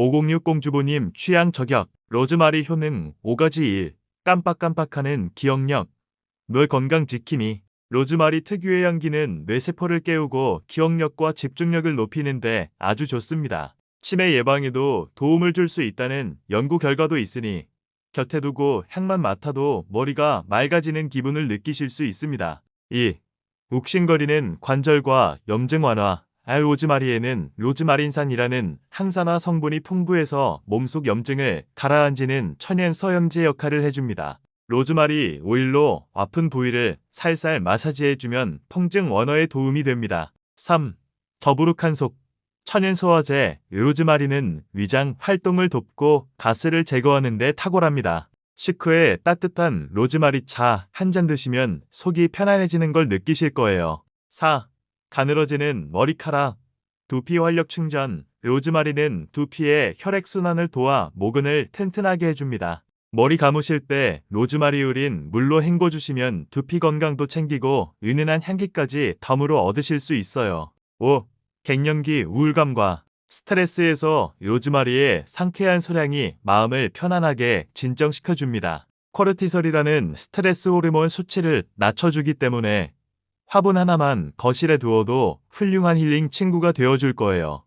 506 공주보님 취향 저격, 로즈마리 효능 5가지 일, 깜빡깜빡하는 기억력, 뇌 건강 지킴이. 로즈마리 특유의 향기는 뇌세포를 깨우고 기억력과 집중력을 높이는데 아주 좋습니다. 치매 예방에도 도움을 줄 수 있다는 연구 결과도 있으니 곁에 두고 향만 맡아도 머리가 맑아지는 기분을 느끼실 수 있습니다. 2. 욱신거리는 관절과 염증 완화. 알 로즈마리에는 로즈마린산이라는 항산화 성분이 풍부해서 몸속 염증을 가라앉히는 천연 서염제 역할을 해줍니다. 로즈마리 오일로 아픈 부위를 살살 마사지해주면 통증 완화에 도움이 됩니다. 3. 더부룩한 속 천연 소화제 로즈마리는 위장 활동을 돕고 가스를 제거하는 데 탁월합니다. 식후에 따뜻한 로즈마리 차 한 잔 드시면 속이 편안해지는 걸 느끼실 거예요. 4. 가늘어지는 머리카락 두피 활력 충전 로즈마리는 두피의 혈액순환을 도와 모근을 튼튼하게 해줍니다. 머리 감으실 때 로즈마리 우린 물로 헹궈주시면 두피 건강도 챙기고 은은한 향기까지 덤으로 얻으실 수 있어요. 5. 갱년기 우울감과 스트레스에서 로즈마리의 상쾌한 소량이 마음을 편안하게 진정시켜줍니다. 코르티솔이라는 스트레스 호르몬 수치를 낮춰주기 때문에 화분 하나만 거실에 두어도 훌륭한 힐링 친구가 되어줄 거예요.